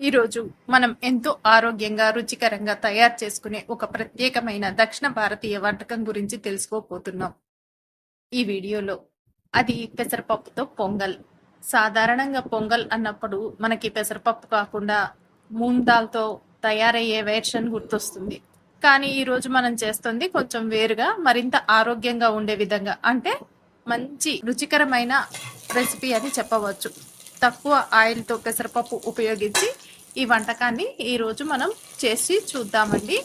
ఈరోజు మనం ఎంతో ఆరోగ్యంగా రుచికరంగా తయారు చేసుకునే ఒక ప్రత్యేకమైన దక్షిణ భారతీయ వంటకం గురించి తెలుసుకోపోతున్నాం ఈ వీడియోలో అది పెసరపప్పుతో పొంగల్. సాధారణంగా పొంగల్ అన్నప్పుడు మనకి పెసరపప్పు కాకుండా మూంగ్ దాల్తో తయారయ్యే వెర్షన్ గుర్తొస్తుంది. కానీ ఈరోజు మనం చేస్తుంది కొంచెం వేరుగా మరింత ఆరోగ్యంగా ఉండే విధంగా. అంటే మంచి రుచికరమైన రెసిపీ అని చెప్పవచ్చు. తక్కువ ఆయిల్తో పెసరపప్పు ఉపయోగించి ఈ వంటకాన్ని ఈరోజు మనం చేసి చూద్దామండి.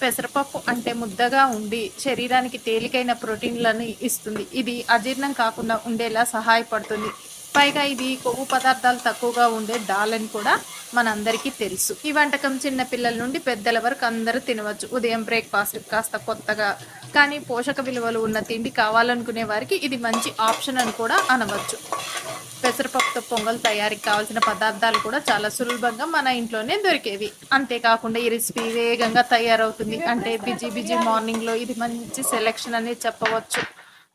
పెసరపప్పు అంటే ముద్దగా ఉండి శరీరానికి తేలికైన ప్రోటీన్లను ఇస్తుంది. ఇది అజీర్ణం కాకుండా ఉండేలా సహాయపడుతుంది. పైగా ఇది కొవ్వు పదార్థాలు తక్కువగా ఉండే దాల్ అని కూడా మనందరికీ తెలుసు. ఈ వంటకం చిన్న పిల్లల నుండి పెద్దల వరకు అందరూ తినవచ్చు. ఉదయం బ్రేక్ఫాస్ట్ కాస్త కొత్తగా కానీ పోషక విలువలు ఉన్న తిండి కావాలనుకునే వారికి ఇది మంచి ఆప్షన్ అని కూడా అనవచ్చు. పెసరపప్పుతో పొంగల్ తయారీకి కావాల్సిన పదార్థాలు కూడా చాలా సులభంగా మన ఇంట్లోనే దొరికేవి. అంతేకాకుండా ఈ రెసిపీ వేగంగా తయారవుతుంది. అంటే బిజీ బిజీ మార్నింగ్లో ఇది మంచి సెలెక్షన్ అనేది చెప్పవచ్చు.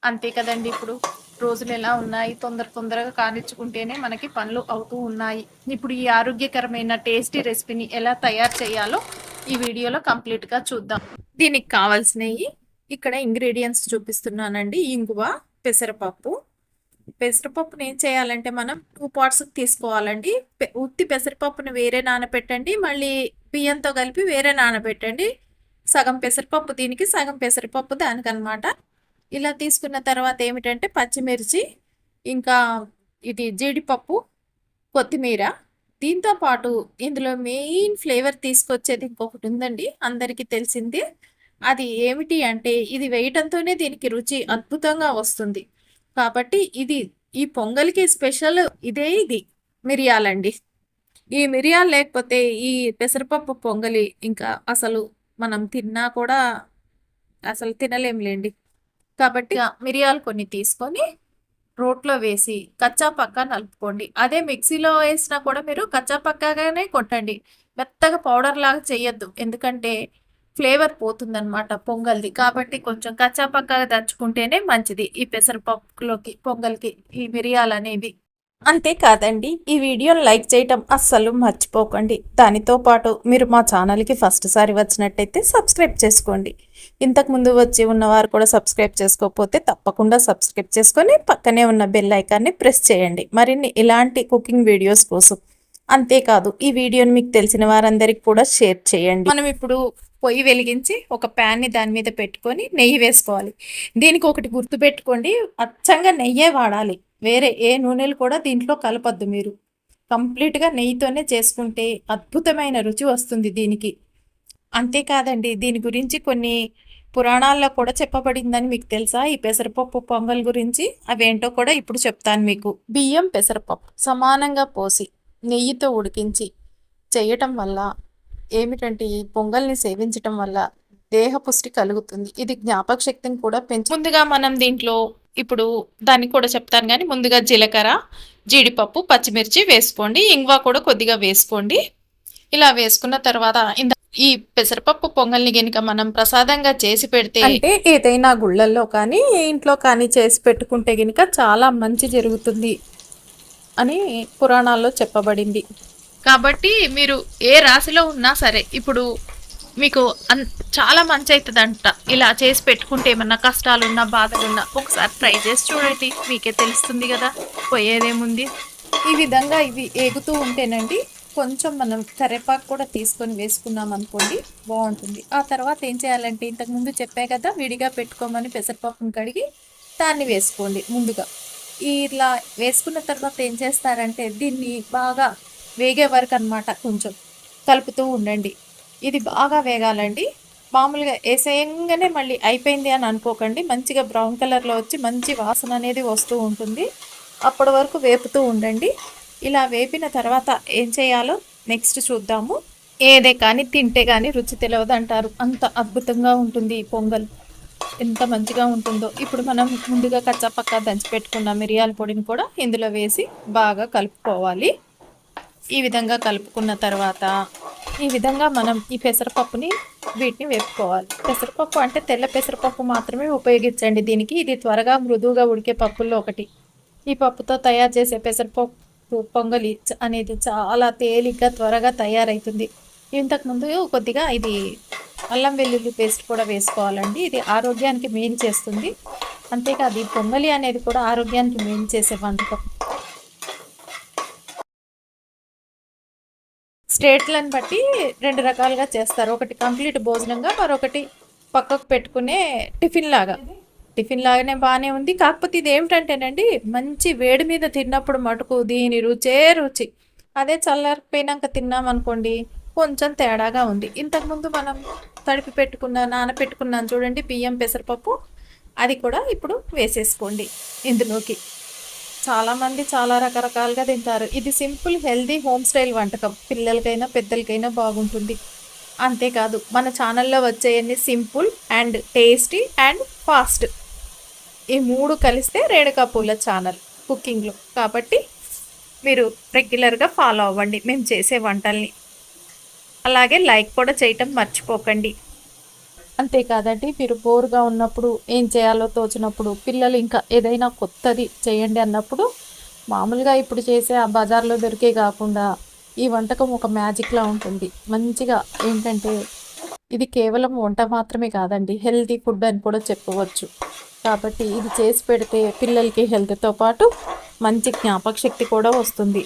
అంతే కదండి ఇప్పుడు. రోజులు ఎలా ఉన్నాయి? తొందర తొందరగా కానిచ్చుకుంటేనే మనకి పనులు అవుతూ ఉన్నాయి. ఇప్పుడు ఈ ఆరోగ్యకరమైన టేస్టీ రెసిపీని ఎలా తయారు చేయాలో ఈ వీడియోలో కంప్లీట్గా చూద్దాం. దీనికి కావాల్సినవి ఇక్కడ ఇంగ్రీడియంట్స్ చూపిస్తున్నానండి. ఇంగువ పెసరపప్పు పెసరపప్పుని ఏం చేయాలంటే మనం టూ పార్ట్స్ తీసుకోవాలండి. పె- ఉత్తి పెసరపప్పుని వేరే నానబెట్టండి. మళ్ళీ బియ్యంతో కలిపి వేరే నానబెట్టండి. సగం పెసరపప్పు దీనికి సగం పెసరపప్పు దానికనమాట ఇలా తీసుకున్న తర్వాత ఏమిటంటే పచ్చిమిర్చి ఇంకా ఇది జీడిపప్పు కొత్తిమీర. దీంతో పాటు ఇందులో మెయిన్ ఫ్లేవర్ తీసుకొచ్చేది ఇంకొకటి ఉందండి. అందరికీ తెలిసింది. అది ఏమిటి అంటే ఇది వేయటంతోనే దీనికి రుచి అద్భుతంగా వస్తుంది. కాబట్టి ఇది ఈ పొంగల్కి స్పెషల్ ఇదే ఇది మిరియాలండి. ఈ మిరియాలు లేకపోతే ఈ పెసరపప్పు పొంగలి ఇంకా అసలు మనం తిన్నా కూడా అసలు తినలేంలేండి. కాబట్టి మిరియాలు కొన్ని తీసుకొని రోట్లో వేసి కచ్చాపక్క నలుపుకోండి. అదే మిక్సీలో వేసినా కూడా మీరు కచ్చాపక్కగానే కొట్టండి. మెత్తగా పౌడర్ లాగా చేయొద్దు. ఎందుకంటే ఫ్లేవర్ పోతుందనమాట పొంగల్ది. కాబట్టి కొంచెం కచ్చాపక్కగా దంచుకుంటేనే మంచిది ఈ పెసరపప్పులోకి పొంగల్కి ఈ మిరియాలు అనేది అంతేకాదండి ఈ వీడియోని లైక్ చేయటం అస్సలు మర్చిపోకండి. దానితో పాటు మీరు మా ఛానల్కి ఫస్ట్ సారి వచ్చినట్టయితే సబ్స్క్రైబ్ చేసుకోండి. ఇంతకు ముందు వచ్చి ఉన్నవారు కూడా సబ్స్క్రైబ్ చేసుకోకపోతే తప్పకుండా సబ్స్క్రైబ్ చేసుకొని పక్కనే ఉన్న బెల్ ఐకాన్ని ప్రెస్ చేయండి. మరిన్ని ఇలాంటి కుకింగ్ వీడియోస్ కోసం. అంతేకాదు ఈ వీడియోని మీకు తెలిసిన వారందరికి కూడా షేర్ చేయండి. మనం ఇప్పుడు పొయ్యి వెలిగించి ఒక ప్యాన్ని దాని మీద పెట్టుకొని నెయ్యి వేసుకోవాలి. దీనికి ఒకటి గుర్తుపెట్టుకోండి అచ్చంగా నెయ్యే వాడాలి. వేరే ఏ నూనెలు కూడా దీంట్లో కలపద్దు మీరు. కంప్లీట్గా నెయ్యితోనే చేసుకుంటే అద్భుతమైన రుచి వస్తుంది దీనికి. అంతేకాదండి దీని గురించి కొన్ని పురాణాల్లో కూడా చెప్పబడిందని మీకు తెలుసా? ఈ పెసరపప్పు పొంగల్ గురించి అవేంటో కూడా ఇప్పుడు చెప్తాను మీకు. బియ్యం పెసరపప్పు సమానంగా పోసి నెయ్యితో ఉడికించి చేయటం వల్ల ఏమిటంటే ఈ పొంగల్ని సేవించటం వల్ల దేహ పుష్టి కలుగుతుంది. ఇది జ్ఞాపక శక్తిని కూడా పెంచు ముందుగా మనం దీంట్లో ఇప్పుడు దాన్ని కూడా చెప్తాను కానీ ముందుగా జీలకర్ర జీడిపప్పు పచ్చిమిర్చి వేసుకోండి. ఇంగువ కూడా కొద్దిగా వేసుకోండి. ఇలా వేసుకున్న తర్వాత ఇంద ఈ పెసరపప్పు పొంగల్ని గనుక మనం ప్రసాదంగా చేసి పెడితే అంటే ఏదైనా గుళ్ళల్లో కానీ ఇంట్లో కానీ చేసి పెట్టుకుంటే గనుక చాలా మంచి జరుగుతుంది అని పురాణాల్లో చెప్పబడింది. కాబట్టి మీరు ఏ రాశిలో ఉన్నా సరే ఇప్పుడు మీకు అన్ చాలా మంచి అవుతుందంట ఇలా చేసి పెట్టుకుంటే ఏమన్నా కష్టాలున్నా బాధలున్నా ఒకసారి ట్రై చేసి చూడండి. మీకే తెలుస్తుంది కదా పోయేదేముంది? ఈ విధంగా ఇవి ఏగుతూ ఉంటేనండి కొంచెం మనం కరేపాకు కూడా తీసుకొని వేసుకున్నాం అనుకోండి బాగుంటుంది. ఆ తర్వాత ఏం చేయాలంటే ఇంతకుముందు చెప్పే కదా విడిగా పెట్టుకోమని పెసరపప్పును కడిగి దాన్ని వేసుకోండి ముందుగా. ఇలా వేసుకున్న తర్వాత ఏం చేస్తారంటే దీన్ని బాగా వేగే వరకు అనమాట కొంచెం కలుపుతూ ఉండండి. ఇది బాగా వేగాలండి. మామూలుగా వేసేయంగానే మళ్ళీ అయిపోయింది అని అనుకోకండి. మంచిగా బ్రౌన్ కలర్లో వచ్చి మంచి వాసన అనేది వస్తూ ఉంటుంది. అప్పటి వరకు వేపుతూ ఉండండి. ఇలా వేపిన తర్వాత ఏం చేయాలో నెక్స్ట్ చూద్దాము. ఏదే కానీ తింటే కానీ రుచి తెలియదు అంటారు. అంత అద్భుతంగా ఉంటుంది ఈ పొంగల్. ఎంత మంచిగా ఉంటుందో. ఇప్పుడు మనం ముందుగా కచ్చపక్క దంచి పెట్టుకున్న మిరియాల పొడిని కూడా ఇందులో వేసి బాగా కలుపుకోవాలి. ఈ విధంగా కలుపుకున్న తర్వాత ఈ విధంగా మనం ఈ పెసరపప్పుని వీటిని వేపుకోవాలి. పెసరపప్పు అంటే తెల్ల పెసరపప్పు మాత్రమే ఉపయోగించండి. దీనికి ఇది త్వరగా మృదువుగా ఉడికే పప్పుల్లో ఒకటి. ఈ పప్పుతో తయారు చేసే పెసరపప్పు పొంగలి అనేది చాలా తేలిగ్గా త్వరగా తయారవుతుంది ఇంతకుముందు కొద్దిగా ఇది అల్లం వెల్లుల్లి పేస్ట్ కూడా వేసుకోవాలండి. ఇది ఆరోగ్యానికి మేలు చేస్తుంది. అంతేకాదు ఈ పొంగలి అనేది కూడా ఆరోగ్యానికి మేలు చేసే వంటకం. స్టేట్లను బట్టి రెండు రకాలుగా చేస్తారు. ఒకటి కంప్లీట్ భోజనంగా మరొకటి పక్కకు పెట్టుకునే టిఫిన్ లాగా. టిఫిన్ లాగానే బాగానే ఉంది. కాకపోతే ఇది ఏమిటంటేనండి మంచి వేడి మీద తిన్నప్పుడు మటుకు దీని రుచే రుచి. అదే చల్లారిపోయినాక తిన్నామనుకోండి కొంచెం తేడాగా ఉంది. ఇంతకుముందు మనం తడిపి పెట్టుకున్న నానపెట్టుకున్నాను చూడండి బియ్యం పెసరపప్పు అది కూడా ఇప్పుడు వేసేసుకోండి ఇందులోకి. చాలామంది చాలా రకరకాలుగా తింటారు. ఇది సింపుల్ హెల్దీ హోమ్ స్టైల్ వంటకం. పిల్లలకైనా పెద్దలకైనా బాగుంటుంది. అంతేకాదు మన ఛానల్లో వచ్చేయన్ని simple and tasty and fast. ఈ మూడు కలిస్తే రేణుకా పూల ఛానల్ కుకింగ్లో. కాబట్టి మీరు రెగ్యులర్గా ఫాలో అవ్వండి. మేము చేసే వంటల్ని. అలాగే లైక్ కూడా చేయటం మర్చిపోకండి. అంతేకాదండి మీరు బోరుగా ఉన్నప్పుడు ఏం చేయాలో తోచినప్పుడు పిల్లలు ఇంకా ఏదైనా కొత్తది చేయండి అన్నప్పుడు మామూలుగా ఇప్పుడు చేసే ఆ బజార్లో దొరికే కాకుండా ఈ వంటకం ఒక మ్యాజిక్లా ఉంటుంది. మంచిగా ఏంటంటే ఇది కేవలం వంట మాత్రమే కాదండి హెల్తీ ఫుడ్ అని కూడా చెప్పవచ్చు. కాబట్టి ఇది చేసి పెడితే పిల్లలకి హెల్త్తో పాటు మంచి జ్ఞాపక శక్తి కూడా వస్తుంది.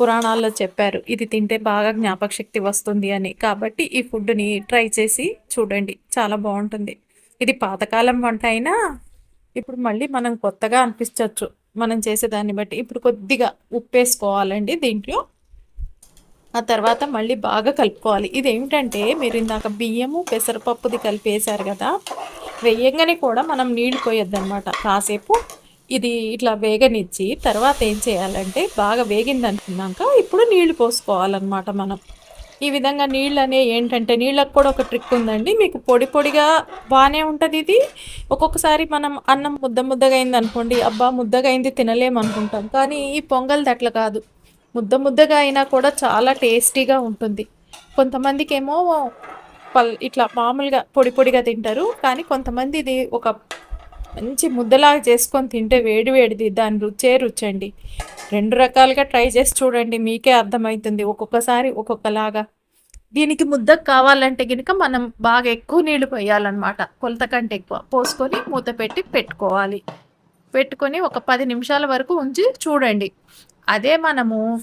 పురాణాల్లో చెప్పారు. ఇది తింటే బాగా జ్ఞాపకశక్తి వస్తుంది అని. కాబట్టి ఈ ఫుడ్ని ట్రై చేసి చూడండి. చాలా బాగుంటుంది. ఇది పాతకాలం వంట అయినా ఇప్పుడు మళ్ళీ మనం కొత్తగా అనిపించవచ్చు మనం చేసేదాన్ని బట్టి. ఇప్పుడు కొద్దిగా ఉప్పు వేసుకోవాలండి దీంట్లో. ఆ తర్వాత మళ్ళీ బాగా కలుపుకోవాలి. ఇది ఏమిటంటే మీరు ఇందాక బియ్యము పెసరపప్పుది కలిపేసారు కదా. వేయంగానే కూడా మనం నీళ్ళు పోయొద్దు అనమాట కాసేపు ఇది ఇట్లా వేగనిచ్చి తర్వాత ఏం చేయాలంటే బాగా వేగింది అనుకున్నాక ఇప్పుడు నీళ్ళు పోసుకోవాలన్నమాట మనం. ఈ విధంగా నీళ్ళు అనే ఏంటంటే నీళ్ళకు కూడా ఒక ట్రిక్ ఉందండి. మీకు పొడి పొడిగా బాగానే ఉంటుంది ఇది. ఒక్కొక్కసారి మనం అన్నం ముద్ద ముద్దగా అయింది అనుకోండి అబ్బా ముద్దగా అయింది తినలేము అనుకుంటాం కానీ ఈ పొంగల్ది అట్లా కాదు. ముద్ద ముద్దగా అయినా కూడా చాలా టేస్టీగా ఉంటుంది. కొంతమందికి ఏమో పల్ ఇట్లా మామూలుగా పొడి పొడిగా తింటారు. కానీ కొంతమంది ఇది ఒక మంచి ముద్దలాగా చేసుకొని తింటే వేడి వేడిది. దాని రుచే రుచండి. రెండు రకాలుగా ట్రై చేసి చూడండి మీకే అర్థమవుతుంది ఒక్కొక్కసారి ఒక్కొక్కలాగా. దీనికి ముద్దకు కావాలంటే కనుక మనం బాగా ఎక్కువ నీళ్ళు పోయాలన్నమాట. కొలత కంటే ఎక్కువ. పోసుకొని మూత పెట్టి పెట్టుకోవాలి. పెట్టుకొని ఒక పది నిమిషాల వరకు ఉంచి చూడండి. అదే మనము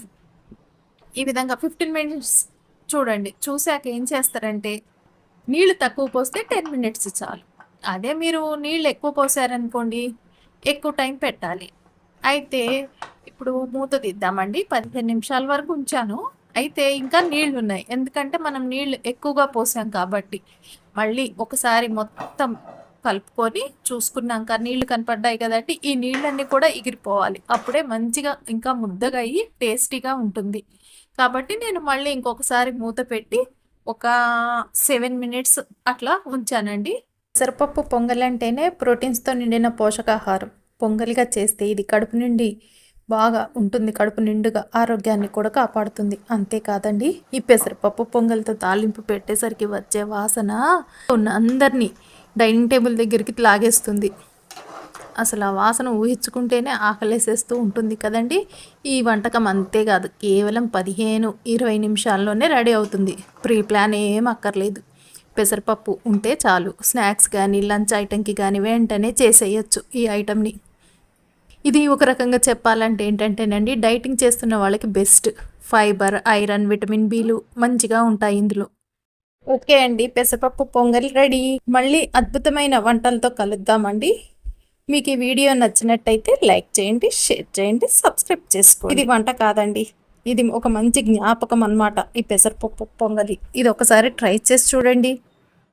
ఈ విధంగా ఫిఫ్టీన్ మినిట్స్ చూడండి. చూశాక ఏం చేస్తారంటే నీళ్ళు తక్కువ పోస్తే టెన్ మినిట్స్ చాలు. అదే మీరు నీళ్ళు ఎక్కువ పోసారనుకోండి ఎక్కువ టైం పెట్టాలి. అయితే ఇప్పుడు మూత తీద్దామండి పదిహేను నిమిషాల వరకు ఉంచాను. అయితే ఇంకా నీళ్ళు ఉన్నాయి ఎందుకంటే మనం నీళ్ళు ఎక్కువగా పోసాం కాబట్టి మళ్ళీ ఒకసారి మొత్తం కలుపుకొని చూసుకున్నాక నీళ్ళు కనపడ్డాయి కదండి ఈ నీళ్ళన్నీ కూడా ఎగిరిపోవాలి. అప్పుడే మంచిగా ఇంకా ముద్దగా అయ్యి టేస్టీగా ఉంటుంది. కాబట్టి నేను మళ్ళీ ఇంకొకసారి మూత పెట్టి ఒక సెవెన్ మినిట్స్ అట్లా ఉంచానండి. పెసరపప్పు పొంగల్ అంటేనే ప్రోటీన్స్తో నిండిన పోషకాహారం. పొంగల్గా చేస్తే ఇది కడుపు నుండి బాగా ఉంటుంది కడుపు నిండుగా ఆరోగ్యాన్ని కూడా కాపాడుతుంది. అంతేకాదండి ఈ పెసరపప్పు పొంగల్తో తాలింపు పెట్టేసరికి వచ్చే వాసన ఉన్న అందరినీ డైనింగ్ టేబుల్ దగ్గరికి లాగేస్తుంది. అసలు ఆ వాసన ఊహించుకుంటేనే ఆకలేసేస్తూ ఉంటుంది కదండి. ఈ వంటకం అంతేకాదు కేవలం పదిహేను ఇరవై నిమిషాల్లోనే రెడీ అవుతుంది. ప్రీ ప్లాన్ ఏం అక్కర్లేదు. పెసరపప్పు ఉంటే చాలు. స్నాక్స్ కానీ లంచ్ ఐటెంకి కానీ వెంటనే చేసేయచ్చు ఈ ఐటెంని. ఇది ఒక రకంగా చెప్పాలంటే ఏంటంటేనండి డైటింగ్ చేస్తున్న వాళ్ళకి బెస్ట్. ఫైబర్ ఐరన్ విటమిన్ బీలు మంచిగా ఉంటాయి ఇందులో. ఓకే అండి పెసరపప్పు పొంగల్ రెడీ. మళ్ళీ అద్భుతమైన వంటలతో కలుద్దామండి. మీకు ఈ వీడియో నచ్చినట్టయితే లైక్ చేయండి షేర్ చేయండి సబ్స్క్రైబ్ చేసుకోండి. ఇది వంట కాదండి ఇది ఒక మంచి జ్ఞాపకం అన్నమాట ఈ పెసరపప్పు పొంగలి. ఇది ఒకసారి ట్రై చేసి చూడండి.